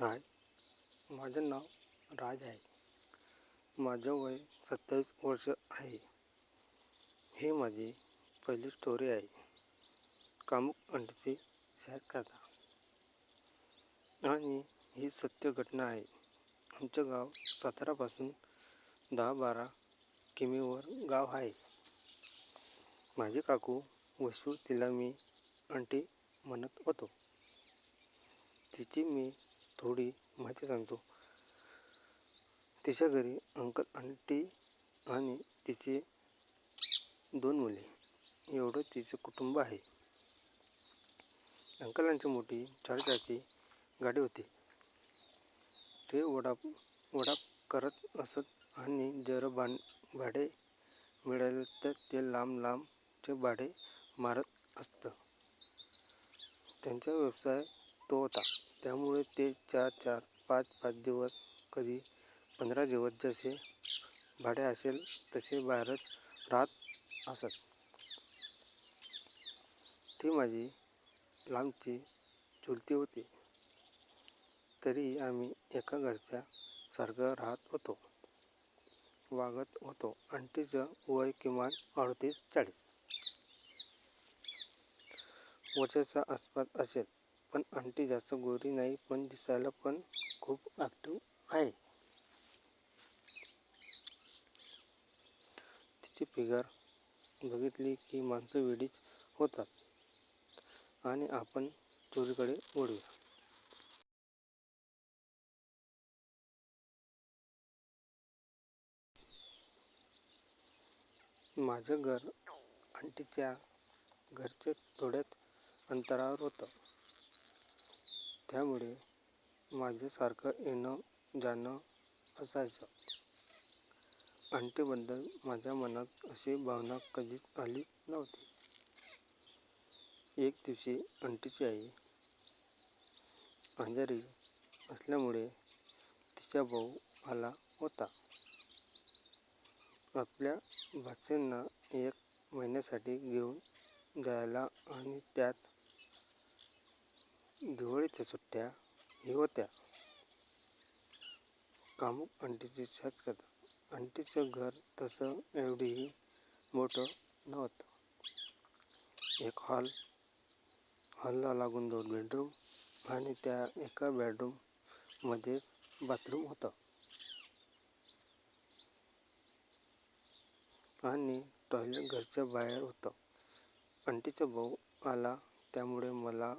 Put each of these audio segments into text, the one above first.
हाय माझं नाव राज आहे. माझं वय सत्तावीस वर्ष आहे. ही माझी पहिली स्टोरी आहे. कामुक अंडीची सॅड कथा आणि ही सत्य घटना आहे. आमचं गाव सातारापासून दहा बारा किमीवर गाव आहे. माझे काकू वसू तिला मी अंटी म्हणत होतो. तिची मी थोडी माहिती सांगतो. तिच्या घरी अंकल आंटी आणि तिचे दोन मुले. एवढं तिचं कुटुंब आहे. अंकलांची मोठी चारचाकी गाडी होती. ते वडाप वडाप करत असत आणि जर भां भाडे मिळाले तर ते लांब लांबचे भाडे मारत असत. त्यांचा व्यवसाय तो होता. त्यामुळे ते चार चार पाच पाच दिवस कधी पंधरा दिवस जसे भाडे असेल तसे बाहेरच राहत असत. ती माझी लांबची चुलती होती. तरी आम्ही एका घरच्या सारखं राहत होतो. वागत होतो. आंटीचं वय किमान अडतीस चाळीस. वर्षाचा आसपास असेल. पण आंटी जास्त गोरी नाही पण दिसायला पण खूप ॲक्टिव्ह आहे. तिची फिगर बघितली की माणसं वेडीच होतात. आणि आपण चोरीकडे ओढूया माझं घर आंटीच्या घरचे थोड्याच अंतरावर होतं. त्यामुळे माझ्यासारखं येणं जाणं असायचं. आंटीबद्दल माझ्या मनात अशी भावना कधीच आली नव्हती. एक दिवशी आंटीची आई आजारी असल्यामुळे तिचा भाऊ आला होता. आपल्या भाच्यांना एक महिन्यासाठी घेऊन जायला आणि त्यात दिवाळीच्या सुट्ट्या हे होत्या. कामुक आंटीची कथा आंटीचं घर तसं एवढीही मोठं नव्हतं. एक हॉल हॉलला लागून दोन बेडरूम आणि त्या एका बेडरूममध्ये बाथरूम होतं. आणि टॉयलेट घरच्या बाहेर होतं. आंटीचा भाऊ आला त्यामुळे मला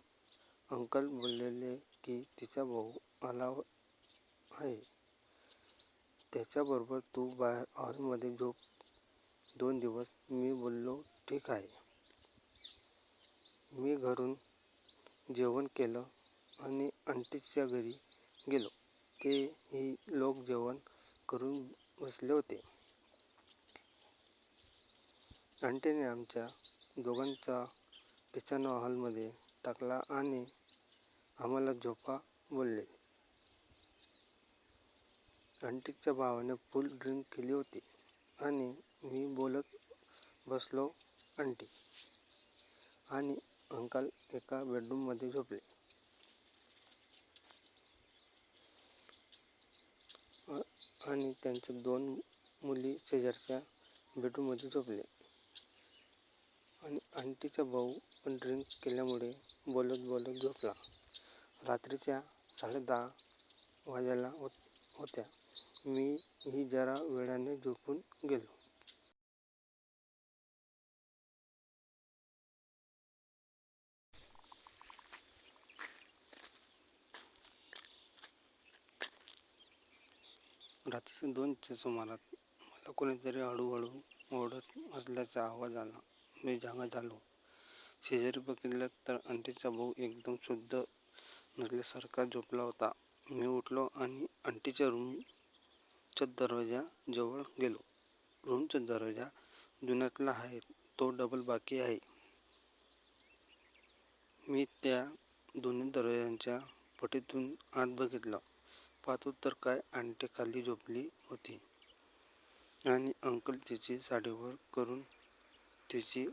अंकल बोलले की तिचा भाऊ आला आहे. त्याच्याबरोबर तू बाहेर हॉलमध्ये झोप. दोन दिवस मी बोललो ठीक आहे. मी घरून जेवण केलं आणि आंटीच्या घरी गेलो. तेही लोक जेवण करून बसले होते. आंटीने आमच्या दोघांचा बिछाना हॉलमध्ये टाकला आणि आम्हाला झोपा बोलले. आंटीच्या भावाने फुल ड्रिंक केली होती आणि मी बोलत बसलो आंटी आणि अंकल एका बेडरूममध्ये झोपले. आणि त्यांच्या दोन मुली शेजारच्या बेडरूममध्ये झोपले. आणि आंटीचा भाऊ पण ड्रिंक केल्यामुळे बोलत बोलत झोपला. रात्रीच्या साडेदहा वाजायला होत होत्या. मीही जरा वेळाने झोपून गेलो. रात्रीच्या दोनच्या सुमारात मला कोणीतरी हळूहळू ओढत असल्याचा आवाज आला. मी जागा झालो. शेजारी बघितलं तर आंटीचा भाऊ एकदम शुद्ध नसल्यासारखा झोपला होता. मी उठलो आणि आंटीच्या रूमच्या दरवाजाजवळ गेलो. रूमचा दरवाजा जुन्यातला आहे. तो डबल बाकी आहे. मी त्या दोन्ही दरवाजांच्या पटीतून आत बघितलं. पाहतो तर काय आंटी खाली झोपली होती. आणि अंकल तिची साडीवर करून त्याची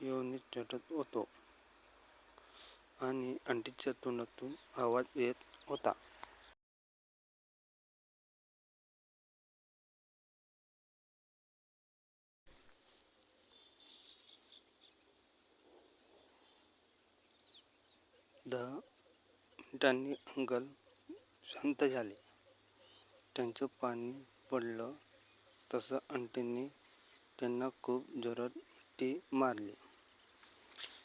योनीत चटत होतो. आणि अंडीच्या तोंडातून आवाज येत होता. दहा मिनिटांनी अंगल शांत झाले. त्यांचं पाणी पडलं तसं अंटींनी त्यांना खूप जोरात मिठी मारली.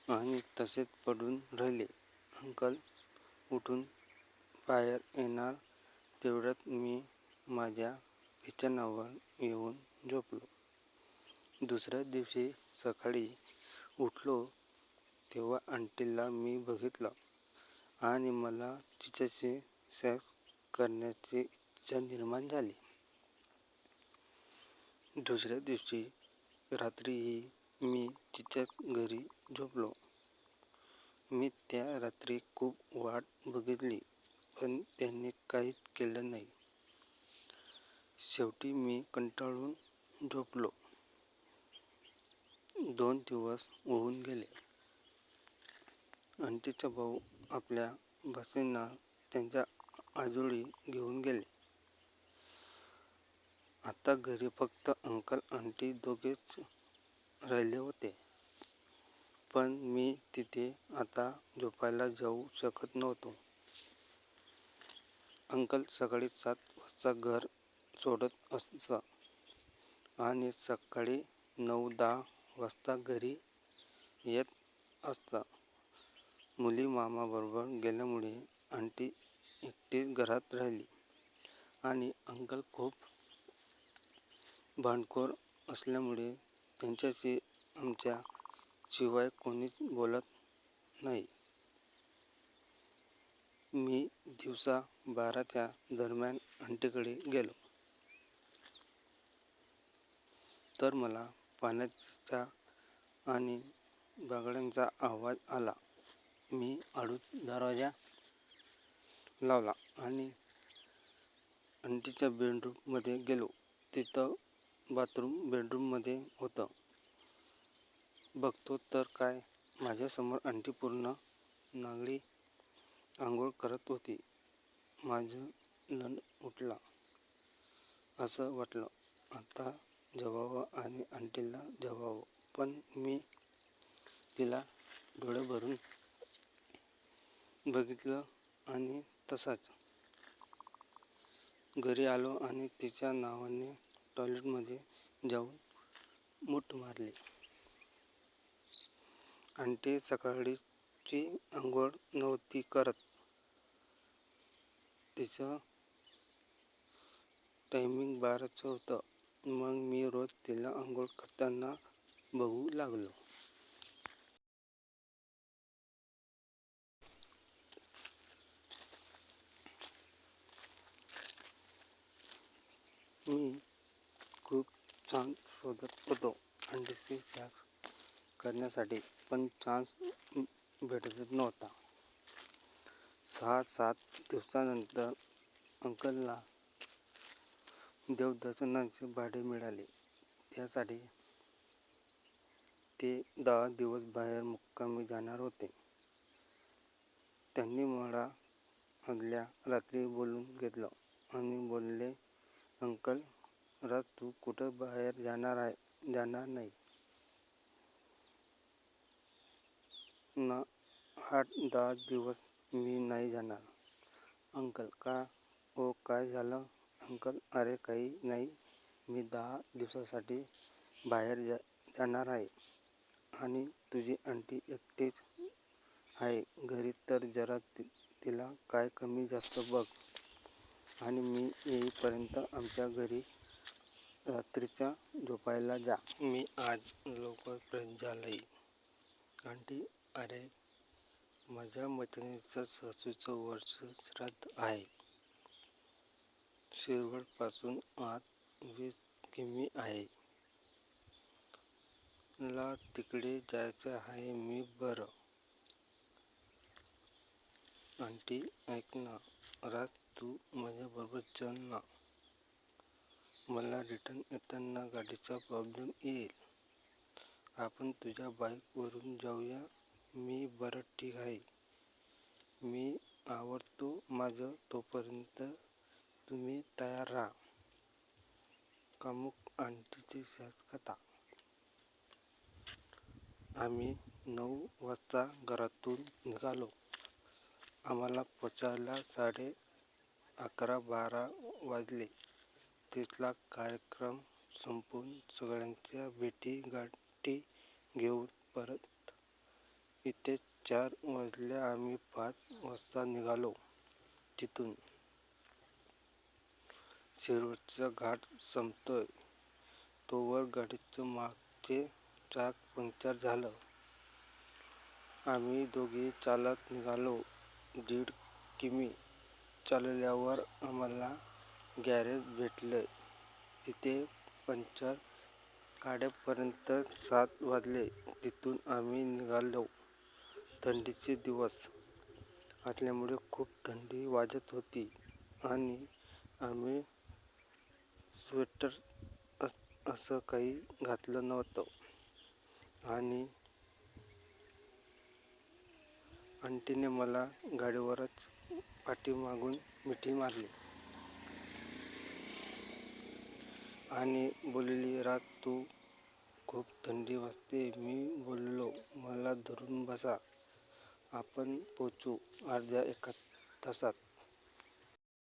आणि तसेच पडून राहिले. अंकल उठून बाहेर येणार तेवढ्यात मी माझ्या बिछाण्यावर येऊन झोपलो. दुसऱ्या दिवशी सकाळी उठलो तेव्हा आंटीला मी बघितलं आणि मला तिच्याशी सेक्स करण्याची इच्छा निर्माण झाली. दुसऱ्या दिवशी रात्रीही मी तिच्याच घरी झोपलो. मी त्या रात्री खूप वाट बघितली पण त्यांनी काहीच केलं नाही. शेवटी मी कंटाळून झोपलो. दोन दिवस होऊन गेले. आंटीचा भाऊ आपल्या भाषेंना त्यांच्या आजोळी घेऊन गेले. आता घरी फक्त अंकल आंटी दोघेच राहिले होते. पण मी तिथे आता झोपायला जाऊ शकत नव्हतो. अंकल सकाळी सात वाजता घर सोडत असत आणि सकाळी नऊ दहा वाजता घरी येत असत. मुली मामाबरोबर गेल्यामुळे आंटी एकटीच घरात राहिली आणि अंकल खूप भांडखोर असल्यामुळे त्यांच्याशी आमच्या शिवाय कोणीच बोलत नाही. मी दिवसा बाराच्या दरम्यान आंटीकडे गेलो. तर मला पाण्याचा आणि बागड्यांचा आवाज आला. मी हळूच दरवाजा लावला आणि आंटीच्या बेडरूममध्ये गेलो. तिथं बाथरूम बेडरूममध्ये होतं. बघतो तर काय माझ्यासमोर आंटी पूर्ण नांगडी आंघोळ करत होती. माझं नण उठला. असं वाटलं. आता जवावं आणि आंटीला जवावं. पण मी तिला डोळे भरून बघितलं आणि तसाच. घरी आलो आणि तिच्या नावाने टॉयलेटमध्ये जाऊन मूठ मारली. ते सकाळीची आंघोळ नव्हती करत. तिचं टायमिंग बाराचं होतं. मग मी रोज तिला आंघोळ करताना बघू लागलो. मी चान्स शोधत होतो. आंटीशी सेक्स करण्यासाठी पण चान्स भेटतच नव्हता. सहा सात दिवसानंतर अंकलला देवदर्शनाचे भाडे मिळाले. त्यासाठी ते दहा दिवस बाहेर मुक्कामी जाणार होते. त्यांनी मला आदल्या रात्री बोलून घेतलं आणि बोलले अंकल राज तू कुठं बाहेर जाणार आहे? जाणार नाही. ना आठ दहा दिवस मी नाही जाणार. अंकल का ओ काय झालं? अंकल अरे काही नाही. मी दहा दिवसासाठी बाहेर जा जाणार आहे. आणि तुझी आंटी एकटीच आहे. घरी तर जरा ति तिला काय कमी जास्त बघ. आणि मी येईपर्यंत आमच्या घरी रात्रीच्या झोपायला जा. मी आज लवकर फ्रेश आंटी अरे माझ्या मैत्रिणीचं सासूचं वर्ष श्राद्ध आहे. शिरवडपासून आत वीस किमी आहे. ला तिकडे जायचं आहे मी बरं. आंटी ऐक ना रात तू माझ्याबरोबर चल ना. मला रिटर्न येताना गाडीचा प्रॉब्लेम येईल. आपण तुझ्या बाईकवरून जाऊया. मी बरं ठीक आहे. मी आवरतो माझं तोपर्यंत तुम्ही तयार राहा. कामुक आंटीची कथा आम्ही नऊ वाजता घरातून निघालो. आम्हाला पोचायला साडे अकरा बारा वाजले. तिथला कार्यक्रम संपवून सगळ्यांच्या भेटीगाठी घेऊन परत इथे चार वाजले आम्ही पाच वाजता निघालो. तिथून शेवटचा घाट संपतोय. तोवर गाडीचं मागचे चाक पंक्चर झालं. आम्ही दोघे चालत निघालो. दीड किमी चालल्यावर आम्हाला गॅरेज भेटलं तिथे पंक्चर काढेपर्यंत सात वाजले. तिथून आम्ही निघालो. थंडीचे दिवस असल्यामुळे खूप थंडी वाजत होती आणि आम्ही स्वेटर अस असं काही घातलं नव्हतं. आणि आंटीने मला गाडीवरच पाठीमागून मिठी मारली. आणि बोलली रात तू खूप थंडी वाजते. मी बोललो मला धरून बसा. आपण पोचू अर्ध्या एका तासात.